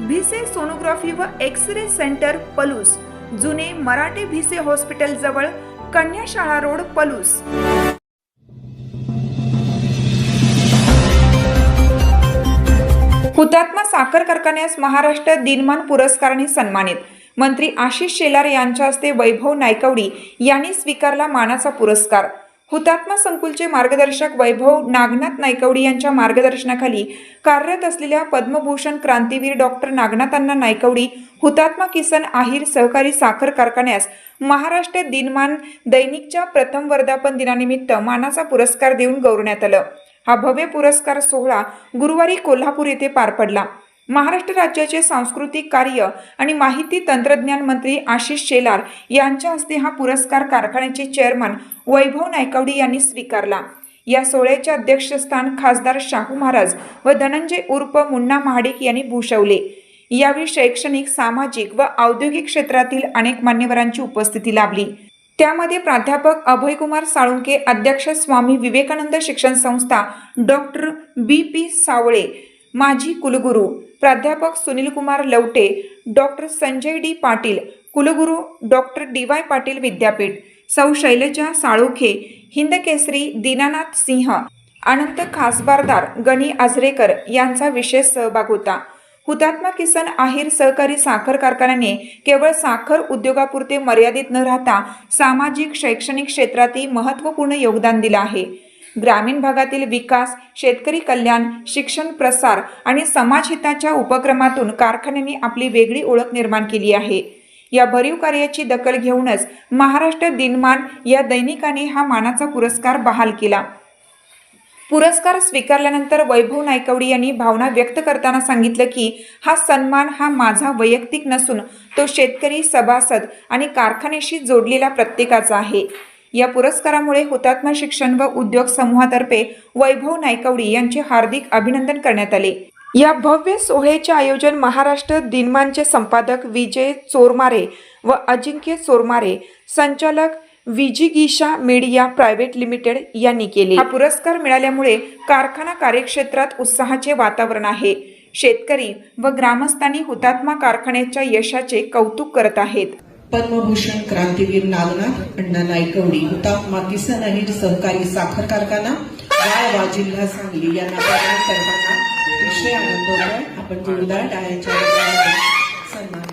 Bhise sonography व X ray centre Palus. जुने Marathe Bhise hospital जवळ कन्याशाळा रोड पलूस. हुतात्मा साखर कारखान्यास महाराष्ट्र दिनमान पुरस्काराने सन्मानित. मंत्री आशिष शेलार यांच्या हस्ते वैभव नायकवडी यांनी स्वीकारला मानाचा पुरस्कार. हुतात्मा संकुलचे मार्गदर्शक वैभव नागनाथ नायकवडी यांच्या मार्गदर्शनाखाली कार्यरत असलेल्या पद्मभूषण क्रांतीवीर डॉक्टर नागनाथांना नायकवडी हुतात्मा किसन आहिर सहकारी साखर कारखान्यास महाराष्ट्र दिनमान दैनिकच्या प्रथम वर्धापन दिनानिमित्त मानाचा पुरस्कार देऊन गौरवण्यात आलं. हा भव्य पुरस्कार सोहळा गुरुवारी कोल्हापूर येथे पार पडला. महाराष्ट्र राज्याचे सांस्कृतिक कार्य आणि माहिती तंत्रज्ञान मंत्री आशिष शेलार यांच्या हस्ते हा पुरस्कार कारखान्याचे चेअरमन वैभव नायकवडी यांनी स्वीकारला. या सोहळ्याचे अध्यक्षस्थान खासदार शाहू महाराज व धनंजय उर्फ मुन्ना महाडिक यांनी भूषवले. यावेळी शैक्षणिक सामाजिक व औद्योगिक क्षेत्रातील अनेक मान्यवरांची उपस्थिती लाभली. त्यामध्ये प्राध्यापक अभयकुमार साळुंके अध्यक्ष स्वामी विवेकानंद शिक्षण संस्था डॉक्टर बी पी सावळे माजी कुलगुरू प्राध्यापक सुनील कुमार लवटे डॉक्टर संजय डी पाटील कुलगुरू डॉक्टर डी वाय पाटील विद्यापीठ सौ शैलजा साळोखे हिंदकेसरी दीनानाथ सिंह अनंत खासबारदार गणी आजरेकर यांचा विशेष सहभाग होता. हुतात्मा किसन आहिर सहकारी साखर कारखान्याने केवळ साखर उद्योगापुरते मर्यादित न राहता सामाजिक शैक्षणिक क्षेत्रातही महत्त्वपूर्ण योगदान दिलं आहे. ग्रामीण भागातील विकास शेतकरी कल्याण शिक्षण प्रसार आणि समाजहिताच्या उपक्रमातून कारखान्याने आपली वेगळी ओळख निर्माण केली आहे. या भरीव कार्याची दखल घेऊनच महाराष्ट्र दिनमान या दैनिकाने हा मानाचा पुरस्कार बहाल केला. पुरस्कार स्वीकारल्यानंतर वैभव नायकवडी यांनी भावना व्यक्त करताना सांगितलं की हा सन्मान हा माझा वैयक्तिक नसून तो शेतकरी सभासद आणि कारखान्याशी जोडलेला प्रत्येकाचा आहे. या पुरस्कारामुळे हुतात्मा शिक्षण व उद्योग समूहातर्फे वैभव नायकवडी यांचे हार्दिक अभिनंदन करण्यात आले. या भव्य सोहळ्याचे आयोजन महाराष्ट्र दिनमानचे संपादक विजय चोरमारे व अजिंक्य चोरमारे संचालक विजिगीशा मीडिया प्रायव्हेट लिमिटेड यांनी केले. हा पुरस्कार मिळाल्यामुळे कारखाना कार्यक्षेत्रात उत्साहाचे वातावरण आहे. शेतकरी व ग्रामस्थांनी हुतात्मा कारखान्याच्या यशाचे कौतुक करत आहेत. पद्मभूषण क्रांतीवीर नागनाथ अण्णा नायकवडी हुतात्मा किसन अहिर सहकारी साखर कारखाना गाळवा जिल्हा सांगली यांना प्रदान करताना विषय आनंद आपण जोरदार टाळ्यांच्या सन्मान